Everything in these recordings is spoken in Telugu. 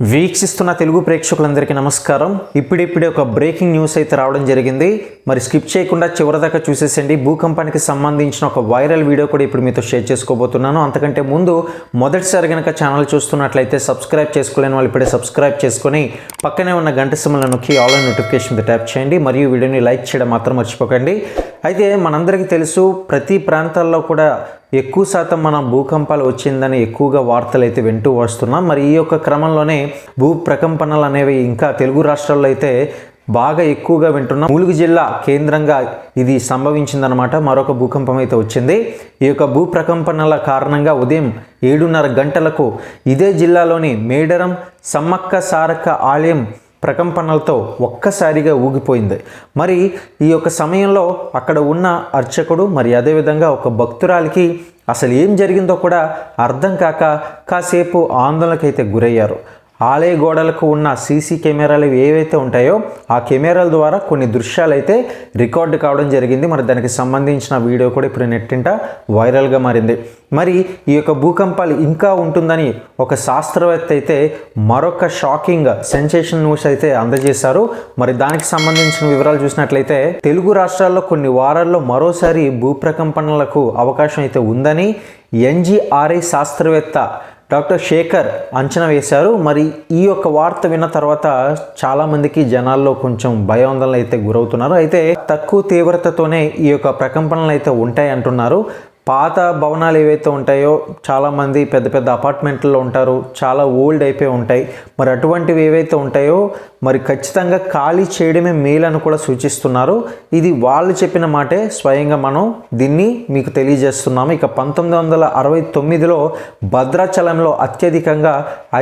వీక్షిస్తున్న తెలుగు ప్రేక్షకులందరికీ నమస్కారం. ఇప్పుడిప్పుడే ఒక బ్రేకింగ్ న్యూస్ అయితే రావడం జరిగింది. మరి స్కిప్ చేయకుండా చివరిదాకా చూసేసండి. భూకంపానికి సంబంధించిన ఒక వైరల్ వీడియో కూడా ఇప్పుడు మీతో షేర్ చేసుకోబోతున్నాను. అంతకంటే ముందు మొదటిసారి కనుక ఛానల్ చూస్తున్నట్లయితే సబ్స్క్రైబ్ చేసుకోలేని వాళ్ళు ఇప్పుడే సబ్స్క్రైబ్ చేసుకొని పక్కనే ఉన్న గంట సిమ్మలను నొక్కి ఆల్ నోటిఫికేషన్ ట్యాప్ చేయండి. మరియు వీడియోని లైక్ చేయడం మాత్రం మర్చిపోకండి. అయితే మనందరికీ తెలుసు ప్రతి ప్రాంతాల్లో కూడా ఎక్కువ శాతం మనం భూకంపాలు వచ్చిందని ఎక్కువగా వార్తలు అయితే వింటూ వస్తున్నాం. మరి ఈ యొక్క క్రమంలోనే భూ ప్రకంపనలు అనేవి ఇంకా తెలుగు రాష్ట్రాల్లో అయితే బాగా ఎక్కువగా వింటున్నాం. ములుగు జిల్లా కేంద్రంగా ఇది సంభవించిందనమాట మరొక భూకంపం అయితే వచ్చింది. ఈ యొక్క భూ ప్రకంపనల కారణంగా ఉదయం ఏడున్నర గంటలకు ఇదే జిల్లాలోని మేడరం సమ్మక్క సారక్క ఆలయం ప్రకంపనలతో ఒక్కసారిగా ఊగిపోయింది. మరి ఈ యొక్క సమయంలో అక్కడ ఉన్న అర్చకుడు మరి అదేవిధంగా ఒక భక్తురాలికి అసలు ఏం జరిగిందో కూడా అర్థం కాక కాసేపు ఆందోళనకైతే గురయ్యారు. ఆలయ గోడలకు ఉన్న సీసీ కెమెరాలు ఏవైతే ఉంటాయో ఆ కెమెరాల ద్వారా కొన్ని దృశ్యాలు అయితే రికార్డు కావడం జరిగింది. మరి దానికి సంబంధించిన వీడియో కూడా ఇప్పుడు నెట్టింట వైరల్గా మారింది. మరి ఈ యొక్క భూకంపాలు ఇంకా ఉంటుందని ఒక శాస్త్రవేత్త అయితే మరొక షాకింగ్ సెన్సేషన్ న్యూస్ అయితే అందజేశారు. మరి దానికి సంబంధించిన వివరాలు చూసినట్లయితే తెలుగు రాష్ట్రాల్లో కొన్ని వారాల్లో మరోసారి భూప్రకంపనలకు అవకాశం అయితే ఉందని ఎన్జీఆర్ఐ శాస్త్రవేత్త డాక్టర్ శేఖర్ అంచనా వేశారు. మరి ఈ యొక్క వార్త విన్న తర్వాత చాలామందికి జనాల్లో కొంచెం భయాందోళన అయితే గురవుతున్నారు. అయితే తక్కువ తీవ్రతతోనే ఈ యొక్క ప్రకంపనలు అయితే ఉంటాయి అంటున్నారు. పాత భవనాలు ఏవైతే ఉంటాయో చాలామంది పెద్ద పెద్ద అపార్ట్మెంట్లో ఉంటారు. చాలా ఓల్డ్ అయిపోయి ఉంటాయి. మరి అటువంటివి ఏవైతే ఉంటాయో మరి ఖచ్చితంగా ఖాళీ చేయడమే మేలని కూడా సూచిస్తున్నారు. ఇది వాళ్ళు చెప్పిన మాటే స్వయంగా మనం దీన్ని మీకు తెలియజేస్తున్నాము. ఇక పంతొమ్మిది వందల అరవై తొమ్మిదిలో భద్రాచలంలో అత్యధికంగా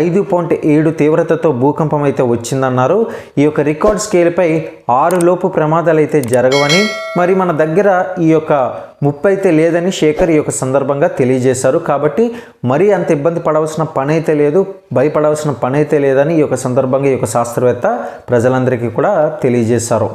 ఐదు పాయింట్ ఏడు తీవ్రతతో భూకంపం అయితే వచ్చిందన్నారు. ఈ యొక్క రికార్డ్ స్కేల్పై ఆరు లోపు ప్రమాదాలు అయితే జరగవని మరి మన దగ్గర ఈ యొక్క ముప్పు అయితే లేదని శేఖర్ ఈ యొక్క సందర్భంగా తెలియజేశారు. కాబట్టి మరీ అంత ఇబ్బంది పడవలసిన పని అయితే లేదు భయపడవలసిన పని అయితే లేదని ఈ యొక్క సందర్భంగా ఈ యొక్క శాస్త్రవేత్త ప్రజలందరికీ కూడా తెలియజేశారు.